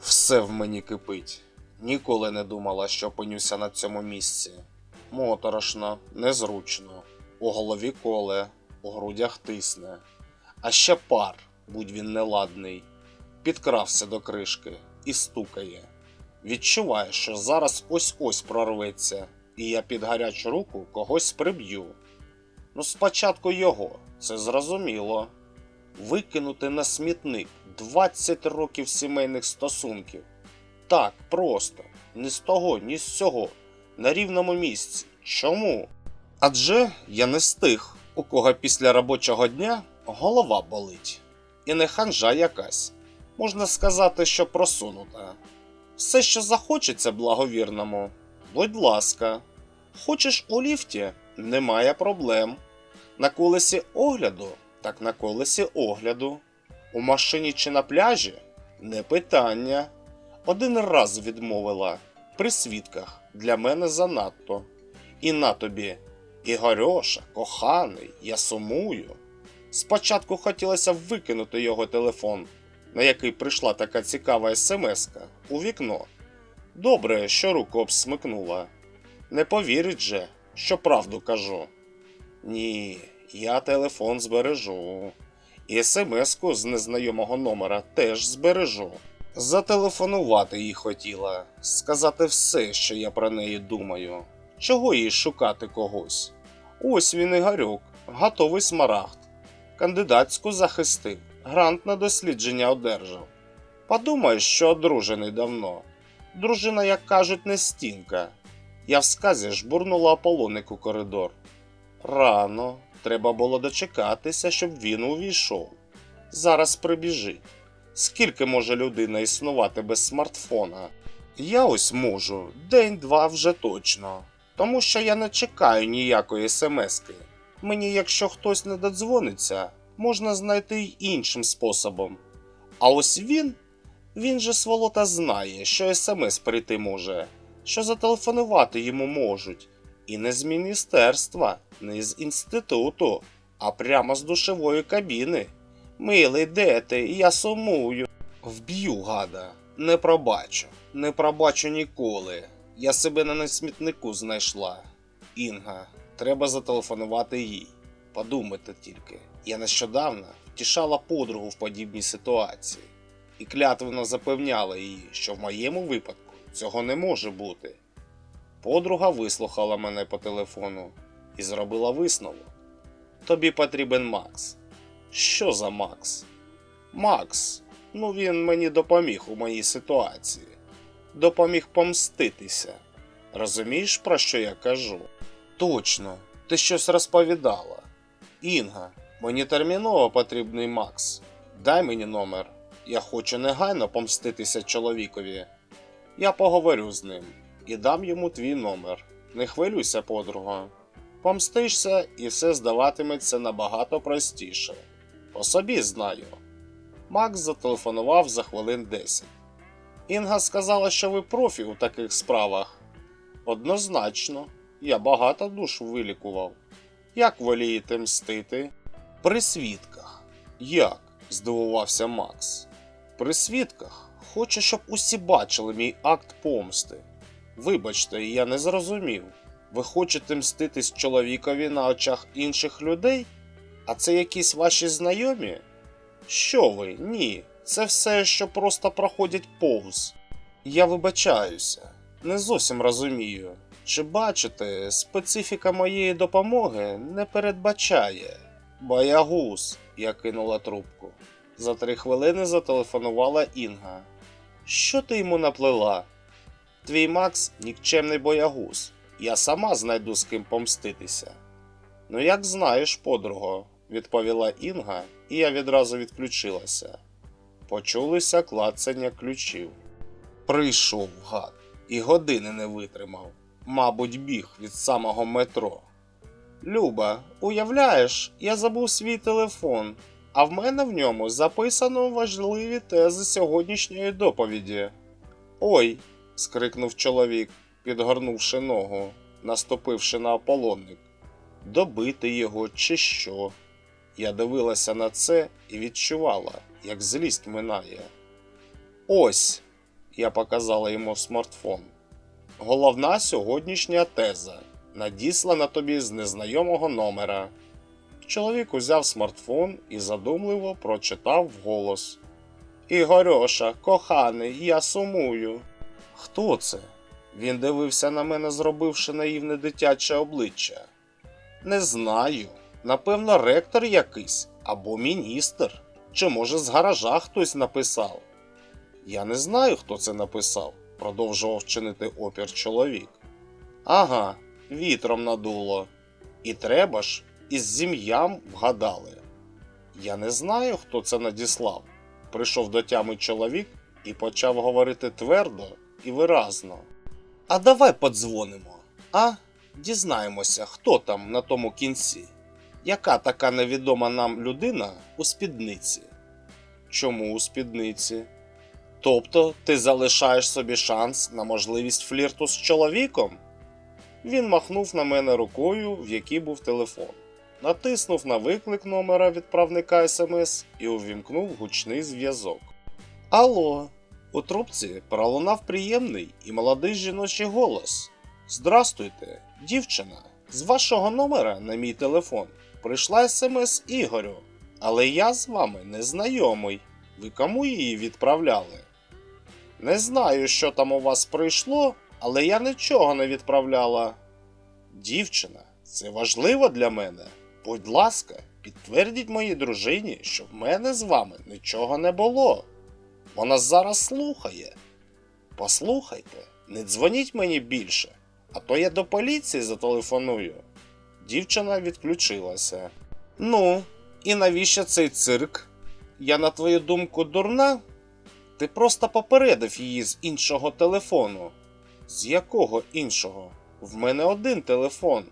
Все в мені кипить. Ніколи не думала, що опинюся на цьому місці. Моторошно, незручно, у голові коле, у грудях тисне. А ще пар, будь він неладний, підкрався до кришки і стукає. Відчуваю, що зараз ось-ось прорветься, і я під гарячу руку когось приб'ю. Ну, спочатку його, це зрозуміло. Викинути на смітник 20 років сімейних стосунків. Так, просто, ні з того, ні з цього, на рівному місці. Чому? Адже я не з тих, у кого після робочого дня голова болить. І не ханжа якась. Можна сказати, що просунута. Все, що захочеться благовірному, будь ласка. Хочеш у ліфті? Немає проблем. На колесі огляду, так на колесі огляду. У машині чи на пляжі? Не питання. Один раз відмовила при свідках для мене занадто. І на тобі, Ігорьоша, коханий, я сумую. Спочатку хотілося викинути його телефон, на який прийшла така цікава смс-ка, у вікно. Добре, що руку обсмикнула. Не повірить же, що правду кажу. Ні, я телефон збережу. І смс-ку з незнайомого номера теж збережу. Зателефонувати їй хотіла, сказати все, що я про неї думаю. Чого їй шукати когось? Ось він Ігорюк, готовий смарагд. Кандидатську захистив, грант на дослідження одержав. Подумаєш, що одружений давно. Дружина, як кажуть, не стінка. Я в сказі жбурнула Аполлоник у коридор. Рано, треба було дочекатися, щоб він увійшов. Зараз прибіжить. Скільки може людина існувати без смартфона? Я ось можу, день-два вже точно. Тому що я не чекаю ніякої смски. Мені, якщо хтось не додзвониться, можна знайти й іншим способом. А ось він, він же сволота знає, що смс прийти може, що зателефонувати йому можуть. І не з міністерства, не з інституту, а прямо з душевої кабіни. Милий, де ти? Я сумую. Вб'ю, гада, не пробачу, не пробачу ніколи. Я себе на смітнику знайшла. Інга, треба зателефонувати їй. Подумайте тільки, я нещодавно втішала подругу в подібній ситуації і клятвенно запевняла її, що в моєму випадку цього не може бути. Подруга вислухала мене по телефону і зробила висновок. Тобі потрібен Макс. Що за Макс? Макс, ну він мені допоміг у моїй ситуації. Допоміг помститися. Розумієш, про що я кажу? Точно, ти щось розповідала. Інга, мені терміново потрібний Макс. Дай мені номер. Я хочу негайно помститися чоловікові. Я поговорю з ним і дам йому твій номер. Не хвилюйся, подруга. Помстишся і все здаватиметься набагато простіше. По собі знаю. Макс зателефонував за хвилин 10. Інга сказала, що ви профі у таких справах. Однозначно, я багато душ вилікував. Як волієте мстити? При свідках. Як? здивувався Макс. При свідках хочу, щоб усі бачили мій акт помсти. Вибачте, я не зрозумів. Ви хочете мститись чоловікові на очах інших людей? А це якісь ваші знайомі? Що ви? Ні. Це все, що просто проходять повз. Я вибачаюся, не зовсім розумію. Чи бачите, специфіка моєї допомоги не передбачає. Боягуз, я кинула трубку. За три хвилини зателефонувала Інга. Що ти йому наплела? Твій Макс нікчемний боягуз. Я сама знайду з ким помститися. Ну, як знаєш, подруго, відповіла Інга, і я відразу відключилася. Почулися клацання ключів. Прийшов гад, і години не витримав. Мабуть, біг від самого метро. Люба, уявляєш, я забув свій телефон, а в мене в ньому записано важливі тези сьогоднішньої доповіді. Ой, скрикнув чоловік, підгорнувши ногу, наступивши на ополонник. Добити його чи що? Я дивилася на це і відчувала, як злість минає. Ось, я показала йому смартфон. Головна сьогоднішня теза, надіслана тобі з незнайомого номера. Чоловік узяв смартфон і задумливо прочитав вголос. Ігорьоша, коханий, я сумую. Хто це? Він дивився на мене, зробивши наївне дитяче обличчя. Не знаю. Напевно, ректор якийсь або міністр. Чи може з гаража хтось написав? Я не знаю, хто це написав, продовжував чинити опір чоловік. Ага, вітром надуло. І треба ж, із зім'ям вгадали. Я не знаю, хто це надіслав. Прийшов до тями чоловік і почав говорити твердо і виразно. А давай подзвонимо, а? Дізнаємося, хто там на тому кінці. Яка така невідома нам людина у спідниці? Чому у спідниці? Тобто ти залишаєш собі шанс на можливість флірту з чоловіком? Він махнув на мене рукою, в якій був телефон, натиснув на виклик номера відправника смс і увімкнув гучний зв'язок. Алло, у трубці пролунав приємний і молодий жіночий голос. Здрастуйте, дівчина. З вашого номера на мій телефон прийшла смс Ігорю, але я з вами не знайомий. Ви кому її відправляли? Не знаю, що там у вас прийшло, але я нічого не відправляла. Дівчина, це важливо для мене. Будь ласка, підтвердіть моїй дружині, що в мене з вами нічого не було. Вона зараз слухає. Послухайте, не дзвоніть мені більше, а то я до поліції зателефоную. Дівчина відключилася. Ну, і навіщо цей цирк? Я, на твою думку, дурна? Ти просто попередив її з іншого телефону. З якого іншого? В мене один телефон.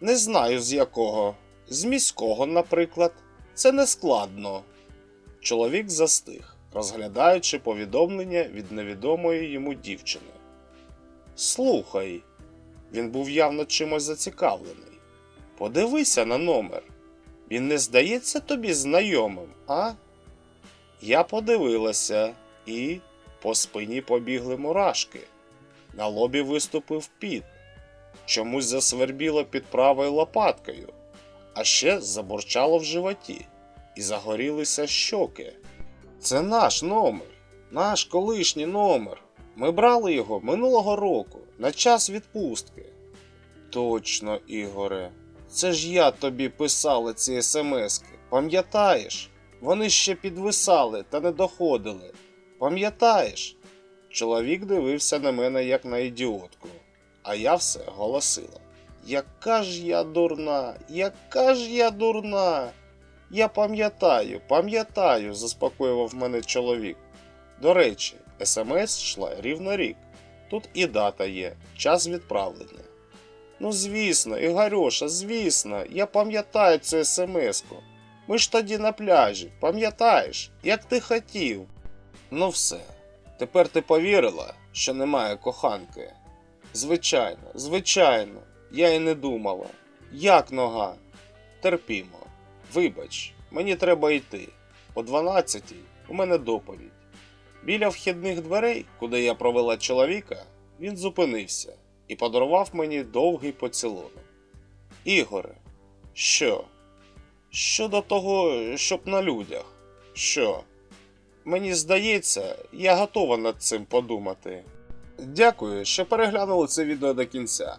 Не знаю з якого. З міського, наприклад. Це не складно. Чоловік застиг, розглядаючи повідомлення від невідомої йому дівчини. Слухай, він був явно чимось зацікавлений. Подивися на номер. Він не здається тобі знайомим, а? Я подивилася, і по спині побігли мурашки. На лобі виступив піт. Чомусь засвербіло під правою лопаткою, а ще забурчало в животі, і загорілися щоки. Це наш номер, наш колишній номер. Ми брали його минулого року на час відпустки. Точно, Ігоре, це ж я тобі писала ці смски. Пам'ятаєш? Вони ще підвисали та не доходили. Пам'ятаєш? Чоловік дивився на мене як на ідіотку, а я все голосила. Яка ж я дурна, яка ж я дурна. Я пам'ятаю, пам'ятаю, заспокоював мене чоловік. До речі, смс йшла рівно рік. Тут і дата є, час відправлення. Ну, звісно, Ігорюша, звісно, я пам'ятаю цю смс-ку. Ми ж тоді на пляжі, пам'ятаєш, як ти хотів. Ну все, тепер ти повірила, що немає коханки. Звичайно, звичайно, я й не думала. Як нога? Терпімо. Вибач, мені треба йти. О 12 у мене доповідь. Біля вхідних дверей, куди я провела чоловіка, він зупинився і подарував мені довгий поцілунок. Ігоре, що? Щодо того, щоб на людях. Що? Мені здається, я готова над цим подумати. Дякую, що переглянули це відео до кінця.